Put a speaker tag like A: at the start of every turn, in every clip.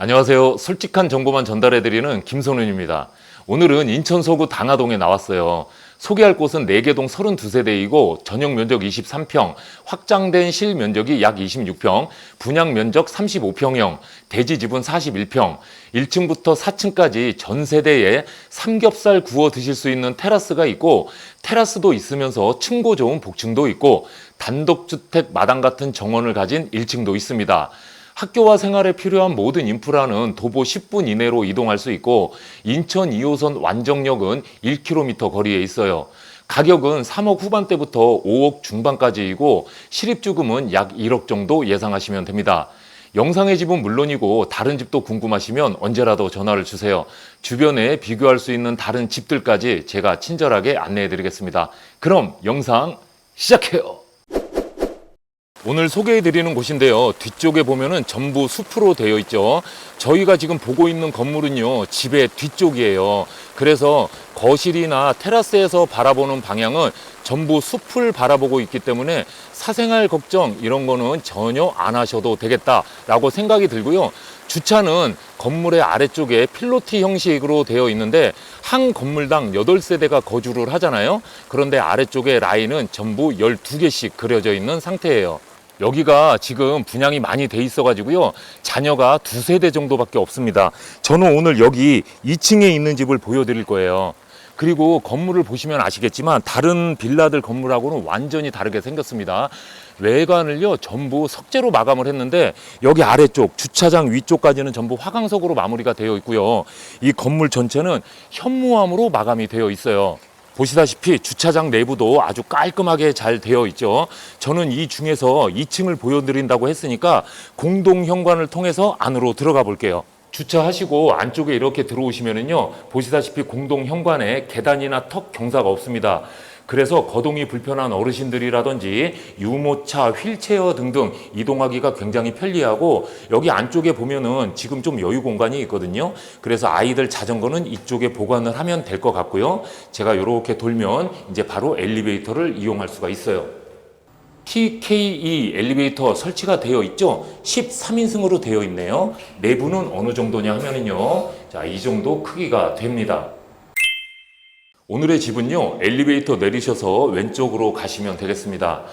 A: 안녕하세요. 솔직한 정보만 전달해드리는 김선훈입니다. 오늘은 인천 서구 당하동에 나왔어요. 소개할 곳은 4개동 32세대이고 전용 면적 23평, 확장된 실 면적이 약 26평, 분양 면적 35평형, 대지 지분 41평, 1층부터 4층까지 전 세대에 삼겹살 구워 드실 수 있는 테라스가 있고 테라스도 있으면서 층고 좋은 복층도 있고 단독주택 마당 같은 정원을 가진 1층도 있습니다. 학교와 생활에 필요한 모든 인프라는 도보 10분 이내로 이동할 수 있고 인천 2호선 완정역은 1km 거리에 있어요. 가격은 3억 후반대부터 5억 중반까지이고 실입주금은 약 1억 정도 예상하시면 됩니다. 영상의 집은 물론이고 다른 집도 궁금하시면 언제라도 전화를 주세요. 주변에 비교할 수 있는 다른 집들까지 제가 친절하게 안내해 드리겠습니다. 그럼 영상 시작해요. 오늘 소개해 드리는 곳인데요. 뒤쪽에 보면은 전부 숲으로 되어 있죠. 저희가 지금 보고 있는 건물은요, 집의 뒤쪽이에요. 그래서 거실이나 테라스에서 바라보는 방향은 전부 숲을 바라보고 있기 때문에 사생활 걱정 이런 거는 전혀 안 하셔도 되겠다라고 생각이 들고요. 주차는 건물의 아래쪽에 필로티 형식으로 되어 있는데 한 건물당 8세대가 거주를 하잖아요. 그런데 아래쪽에 라인은 전부 12개씩 그려져 있는 상태예요. 여기가 지금 분양이 많이 돼 있어 가지고요. 자녀가 두 세 대 정도밖에 없습니다. 저는 오늘 여기 2층에 있는 집을 보여 드릴 거예요. 그리고 건물을 보시면 아시겠지만 다른 빌라들 건물하고는 완전히 다르게 생겼습니다. 외관을요 전부 석재로 마감을 했는데 여기 아래쪽 주차장 위쪽까지는 전부 화강석으로 마무리가 되어 있고요. 이 건물 전체는 현무암으로 마감이 되어 있어요. 보시다시피 주차장 내부도 아주 깔끔하게 잘 되어 있죠. 저는 이 중에서 2층을 보여드린다고 했으니까 공동 현관을 통해서 안으로 들어가 볼게요. 주차하시고 안쪽에 이렇게 들어오시면은요, 보시다시피 공동 현관에 계단이나 턱 경사가 없습니다. 그래서 거동이 불편한 어르신들이라든지 유모차, 휠체어 등등 이동하기가 굉장히 편리하고 여기 안쪽에 보면은 지금 좀 여유 공간이 있거든요. 그래서 아이들 자전거는 이쪽에 보관을 하면 될 것 같고요. 제가 이렇게 돌면 이제 바로 엘리베이터를 이용할 수가 있어요. TKE 엘리베이터 설치가 되어 있죠. 13인승으로 되어 있네요. 내부는 어느 정도냐 하면은요. 자, 이 정도 크기가 됩니다. 오늘의 집은요, 엘리베이터 내리셔서 왼쪽으로 가시면 되겠습니다.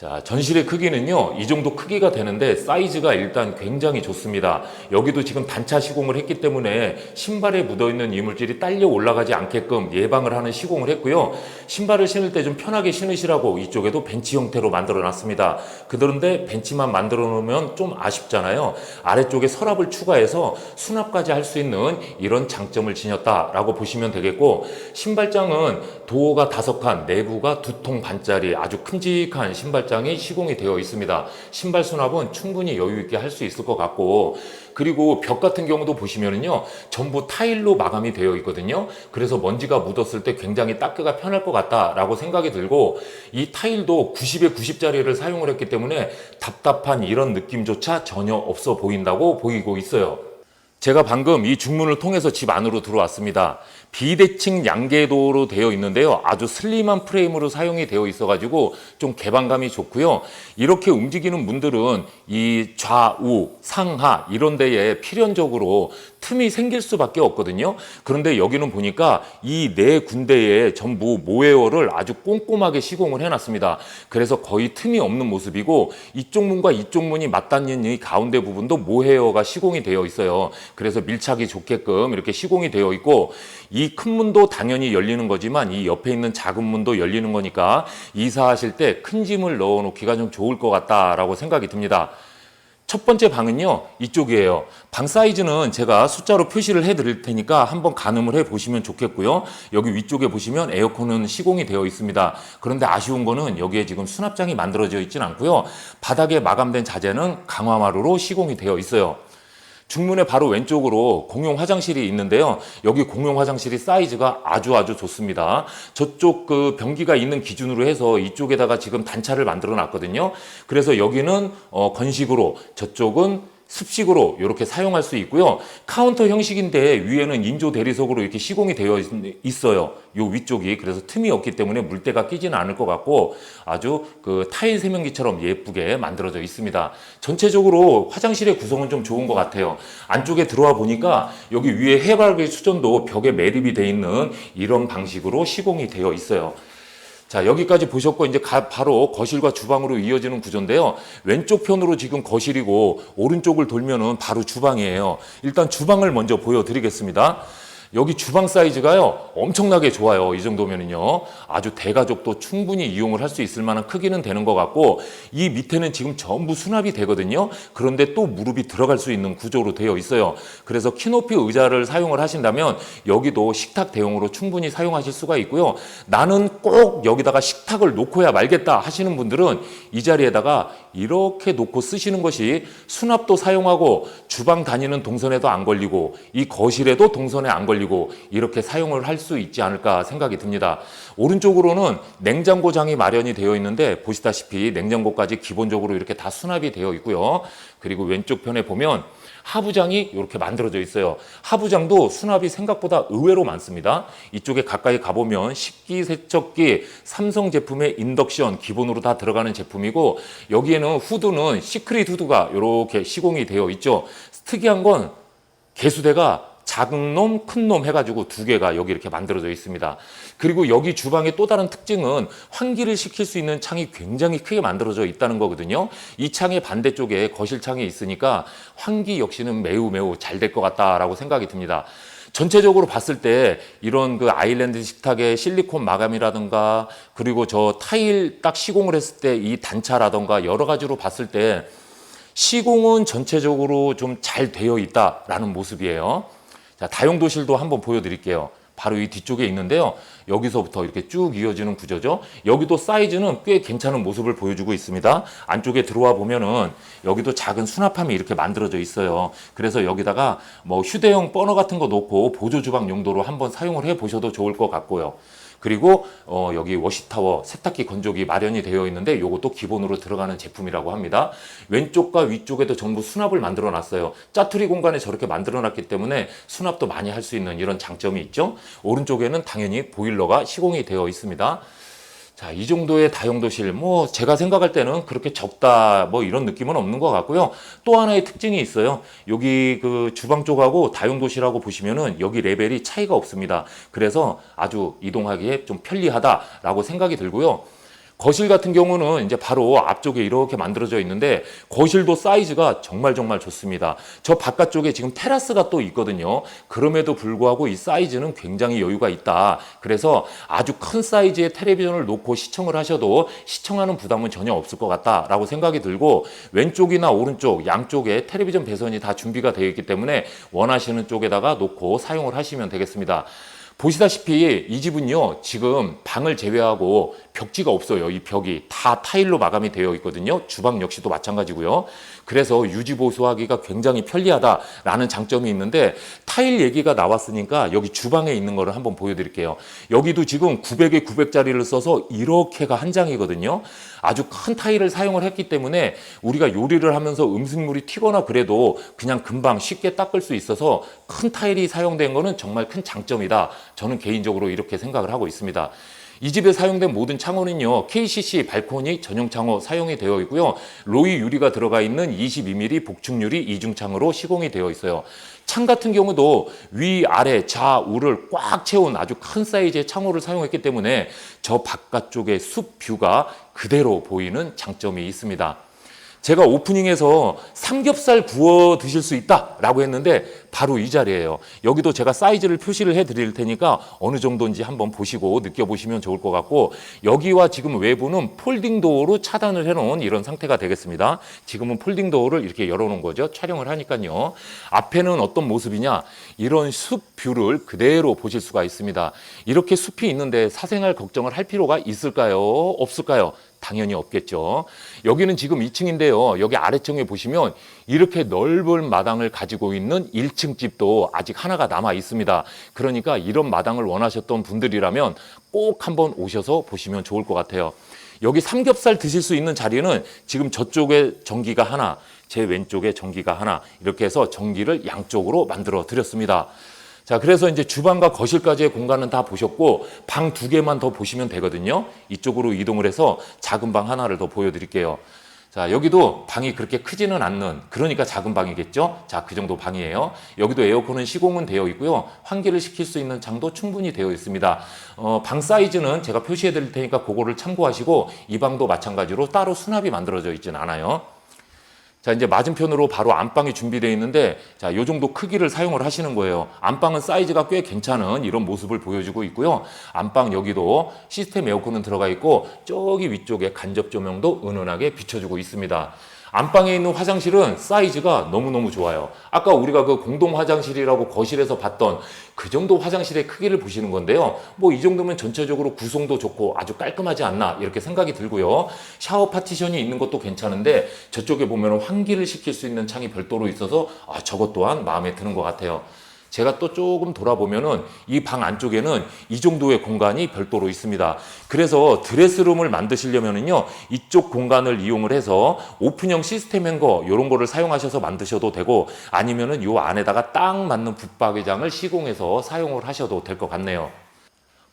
A: 자, 전실의 크기는요, 이 정도 크기가 되는데 사이즈가 일단 굉장히 좋습니다. 여기도 지금 단차 시공을 했기 때문에 신발에 묻어있는 이물질이 딸려 올라가지 않게끔 예방을 하는 시공을 했고요. 신발을 신을 때 좀 편하게 신으시라고 이쪽에도 벤치 형태로 만들어 놨습니다. 그런데 벤치만 만들어 놓으면 좀 아쉽잖아요. 아래쪽에 서랍을 추가해서 수납까지 할 수 있는 이런 장점을 지녔다라고 보시면 되겠고, 신발장은 도어가 다섯 칸, 내부가 두 통 반짜리 아주 큼직한 신발 장이 시공이 되어 있습니다. 신발 수납은 충분히 여유 있게 할 수 있을 것 같고 그리고 벽 같은 경우도 보시면은요 전부 타일로 마감이 되어 있거든요. 그래서 먼지가 묻었을 때 굉장히 닦기가 편할 것 같다라고 생각이 들고 이 타일도 90에 90짜리를 사용을 했기 때문에 답답한 이런 느낌조차 전혀 없어 보인다고 보이고 있어요. 제가 방금 이 중문을 통해서 집 안으로 들어왔습니다. 비대칭 양계도로 되어 있는데요. 아주 슬림한 프레임으로 사용이 되어 있어가지고 좀 개방감이 좋고요. 이렇게 움직이는 문들은 이 좌우, 상하 이런 데에 필연적으로 틈이 생길 수밖에 없거든요. 그런데 여기는 보니까 이 네 군데에 전부 모웨어를 아주 꼼꼼하게 시공을 해놨습니다. 그래서 거의 틈이 없는 모습이고 이쪽 문과 이쪽 문이 맞닿는 이 가운데 부분도 모헤어가 시공이 되어 있어요. 그래서 밀착이 좋게끔 이렇게 시공이 되어 있고 이 큰 문도 당연히 열리는 거지만 이 옆에 있는 작은 문도 열리는 거니까 이사하실 때 큰 짐을 넣어 놓기가 좀 좋을 것 같다라고 생각이 듭니다. 첫 번째 방은요, 이쪽이에요. 방 사이즈는 제가 숫자로 표시를 해 드릴 테니까 한번 가늠을 해 보시면 좋겠고요. 여기 위쪽에 보시면 에어컨은 시공이 되어 있습니다. 그런데 아쉬운 거는 여기에 지금 수납장이 만들어져 있진 않고요. 바닥에 마감된 자재는 강화마루로 시공이 되어 있어요. 중문의 바로 왼쪽으로 공용 화장실이 있는데요. 여기 공용 화장실이 사이즈가 아주 아주 좋습니다. 저쪽 그 변기가 있는 기준으로 해서 이쪽에다가 지금 단차를 만들어 놨거든요. 그래서 여기는 어 건식으로 저쪽은 습식으로 이렇게 사용할 수 있고요. 카운터 형식인데 위에는 인조 대리석으로 이렇게 시공이 되어 있- 있어요. 요 위쪽이 그래서 틈이 없기 때문에 물때가 끼지는 않을 것 같고 아주 그 타일 세면기처럼 예쁘게 만들어져 있습니다. 전체적으로 화장실의 구성은 좀 좋은 것 같아요. 안쪽에 들어와 보니까 여기 위에 해바라기 수전도 벽에 매립이 돼 있는 이런 방식으로 시공이 되어 있어요. 자, 여기까지 보셨고, 이제 가- 바로 거실과 주방으로 이어지는 구조인데요. 왼쪽 편으로 지금 거실이고, 오른쪽을 돌면은 바로 주방이에요. 일단 주방을 먼저 보여드리겠습니다. 여기 주방 사이즈가요, 엄청나게 좋아요. 이 정도면은요. 아주 대가족도 충분히 이용을 할 수 있을 만한 크기는 되는 것 같고, 이 밑에는 지금 전부 수납이 되거든요. 그런데 또 무릎이 들어갈 수 있는 구조로 되어 있어요. 그래서 키높이 의자를 사용을 하신다면, 여기도 식탁 대용으로 충분히 사용하실 수가 있고요. 나는 꼭 여기다가 식탁을 놓고야 말겠다 하시는 분들은 이 자리에다가 이렇게 놓고 쓰시는 것이 수납도 사용하고 주방 다니는 동선에도 안 걸리고 이 거실에도 동선에 안 걸리고 이렇게 사용을 할 수 있지 않을까 생각이 듭니다. 오른쪽으로는 냉장고 장이 마련이 되어 있는데 보시다시피 냉장고까지 기본적으로 이렇게 다 수납이 되어 있고요. 그리고 왼쪽 편에 보면 하부장이 이렇게 만들어져 있어요. 하부장도 수납이 생각보다 의외로 많습니다. 이쪽에 가까이 가보면 식기 세척기 삼성 제품의 인덕션 기본으로 다 들어가는 제품이고 여기에는 후드는 시크릿 후드가 이렇게 시공이 되어 있죠. 특이한 건 개수대가 작은 놈, 큰 놈 해가지고 두 개가 여기 이렇게 만들어져 있습니다. 그리고 여기 주방의 또 다른 특징은 환기를 시킬 수 있는 창이 굉장히 크게 만들어져 있다는 거거든요. 이 창의 반대쪽에 거실 창이 있으니까 환기 역시는 매우 매우 잘 될 것 같다라고 생각이 듭니다. 전체적으로 봤을 때 이런 그 아일랜드 식탁의 실리콘 마감이라든가 그리고 저 타일 딱 시공을 했을 때 이 단차라든가 여러 가지로 봤을 때 시공은 전체적으로 좀 잘 되어 있다라는 모습이에요. 자, 다용도실도 한번 보여드릴게요. 바로 이 뒤쪽에 있는데요. 여기서부터 이렇게 쭉 이어지는 구조죠. 여기도 사이즈는 꽤 괜찮은 모습을 보여주고 있습니다. 안쪽에 들어와 보면은 여기도 작은 수납함이 이렇게 만들어져 있어요. 그래서 여기다가 뭐 휴대용 버너 같은 거 놓고 보조 주방 용도로 한번 사용을 해 보셔도 좋을 것 같고요. 그리고 어, 여기 워시타워 세탁기 건조기 마련이 되어 있는데 이것도 기본으로 들어가는 제품이라고 합니다. 왼쪽과 위쪽에도 전부 수납을 만들어 놨어요. 짜투리 공간에 저렇게 만들어 놨기 때문에 수납도 많이 할 수 있는 이런 장점이 있죠. 오른쪽에는 당연히 보일러가 시공이 되어 있습니다. 자, 이 정도의 다용도실, 뭐, 제가 생각할 때는 그렇게 적다, 뭐, 이런 느낌은 없는 것 같고요. 또 하나의 특징이 있어요. 여기 그 주방 쪽하고 다용도실하고 보시면은 여기 레벨이 차이가 없습니다. 그래서 아주 이동하기에 좀 편리하다라고 생각이 들고요. 거실 같은 경우는 이제 바로 앞쪽에 이렇게 만들어져 있는데 거실도 사이즈가 정말 정말 좋습니다. 저 바깥쪽에 지금 테라스가 또 있거든요. 그럼에도 불구하고 이 사이즈는 굉장히 여유가 있다. 그래서 아주 큰 사이즈의 텔레비전을 놓고 시청을 하셔도 시청하는 부담은 전혀 없을 것 같다라고 생각이 들고 왼쪽이나 오른쪽 양쪽에 텔레비전 배선이 다 준비가 되어 있기 때문에 원하시는 쪽에다가 놓고 사용을 하시면 되겠습니다. 보시다시피 이 집은요 지금 방을 제외하고 벽지가 없어요. 이 벽이 다 타일로 마감이 되어 있거든요. 주방 역시도 마찬가지고요. 그래서 유지 보수하기가 굉장히 편리하다라는 장점이 있는데 타일 얘기가 나왔으니까 여기 주방에 있는 거를 한번 보여드릴게요. 여기도 지금 900에 900짜리를 써서 이렇게가 한 장이거든요. 아주 큰 타일을 사용을 했기 때문에 우리가 요리를 하면서 음식물이 튀거나 그래도 그냥 금방 쉽게 닦을 수 있어서 큰 타일이 사용된 거는 정말 큰 장점이다. 저는 개인적으로 이렇게 생각을 하고 있습니다. 이 집에 사용된 모든 창호는요, KCC 발코니 전용 창호 사용이 되어 있고요. 로이 유리가 들어가 있는 22mm 복층 유리 이중 창으로 시공이 되어 있어요. 창 같은 경우도 위, 아래, 좌우를 꽉 채운 아주 큰 사이즈의 창호를 사용했기 때문에 저 바깥쪽의 숲 뷰가 그대로 보이는 장점이 있습니다. 제가 오프닝에서 삼겹살 구워 드실 수 있다라고 했는데 바로 이 자리예요. 여기도 제가 사이즈를 표시를 해 드릴 테니까 어느 정도인지 한번 보시고 느껴보시면 좋을 것 같고 여기와 지금 외부는 폴딩 도어로 차단을 해 놓은 이런 상태가 되겠습니다. 지금은 폴딩 도어를 이렇게 열어 놓은 거죠. 촬영을 하니까요. 앞에는 어떤 모습이냐 이런 숲 뷰를 그대로 보실 수가 있습니다. 이렇게 숲이 있는데 사생활 걱정을 할 필요가 있을까요? 없을까요? 당연히 없겠죠. 여기는 지금 2층인데요. 여기 아래층에 보시면 이렇게 넓은 마당을 가지고 있는 1층 집도 아직 하나가 남아 있습니다. 그러니까 이런 마당을 원하셨던 분들이라면 꼭 한번 오셔서 보시면 좋을 것 같아요. 여기 삼겹살 드실 수 있는 자리는 지금 저쪽에 전기가 하나, 제 왼쪽에 전기가 하나 이렇게 해서 전기를 양쪽으로 만들어 드렸습니다. 자, 그래서 이제 주방과 거실까지의 공간은 다 보셨고 방 두 개만 더 보시면 되거든요. 이쪽으로 이동을 해서 작은 방 하나를 더 보여드릴게요. 자, 여기도 방이 그렇게 크지는 않는, 그러니까 작은 방이겠죠? 자, 그 정도 방이에요. 여기도 에어컨은 시공은 되어 있고요. 환기를 시킬 수 있는 장도 충분히 되어 있습니다. 어, 방 사이즈는 제가 표시해 드릴 테니까 그거를 참고하시고 이 방도 마찬가지로 따로 수납이 만들어져 있지는 않아요. 자, 이제 맞은편으로 바로 안방이 준비되어 있는데, 자, 요 정도 크기를 사용을 하시는 거예요. 안방은 사이즈가 꽤 괜찮은 이런 모습을 보여주고 있고요. 안방 여기도 시스템 에어컨은 들어가 있고, 저기 위쪽에 간접 조명도 은은하게 비춰주고 있습니다. 안방에 있는 화장실은 사이즈가 너무너무 좋아요. 아까 우리가 그 공동 화장실이라고 거실에서 봤던 그 정도 화장실의 크기를 보시는 건데요. 뭐 이 정도면 전체적으로 구성도 좋고 아주 깔끔하지 않나 이렇게 생각이 들고요. 샤워 파티션이 있는 것도 괜찮은데 저쪽에 보면 환기를 시킬 수 있는 창이 별도로 있어서 아, 저것 또한 마음에 드는 것 같아요. 제가 또 조금 돌아보면은 이 방 안쪽에는 이 정도의 공간이 별도로 있습니다. 그래서 드레스룸을 만드시려면은요, 이쪽 공간을 이용을 해서 오픈형 시스템 행거 이런 거를 사용하셔서 만드셔도 되고 아니면은 요 안에다가 딱 맞는 붙박이장을 시공해서 사용을 하셔도 될 것 같네요.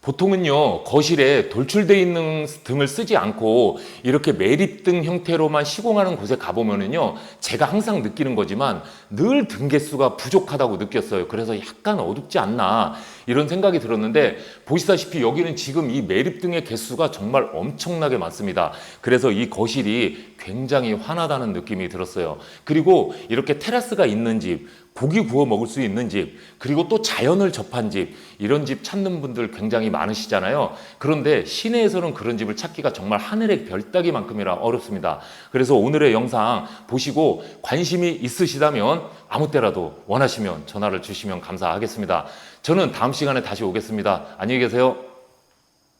A: 보통은요 거실에 돌출돼 있는 등을 쓰지 않고 이렇게 매립등 형태로만 시공하는 곳에 가보면은요 제가 항상 느끼는 거지만 늘 등 개수가 부족하다고 느꼈어요. 그래서 약간 어둡지 않나 이런 생각이 들었는데 보시다시피 여기는 지금 이 매립등의 개수가 정말 엄청나게 많습니다. 그래서 이 거실이 굉장히 환하다는 느낌이 들었어요 그리고 이렇게 테라스가 있는 집 고기 구워 먹을 수 있는 집, 그리고 또 자연을 접한 집, 이런 집 찾는 분들 굉장히 많으시잖아요. 그런데 시내에서는 그런 집을 찾기가 정말 하늘의 별 따기만큼이라 어렵습니다. 그래서 오늘의 영상 보시고 관심이 있으시다면 아무 때라도 원하시면 전화를 주시면 감사하겠습니다. 저는 다음 시간에 다시 오겠습니다. 안녕히 계세요.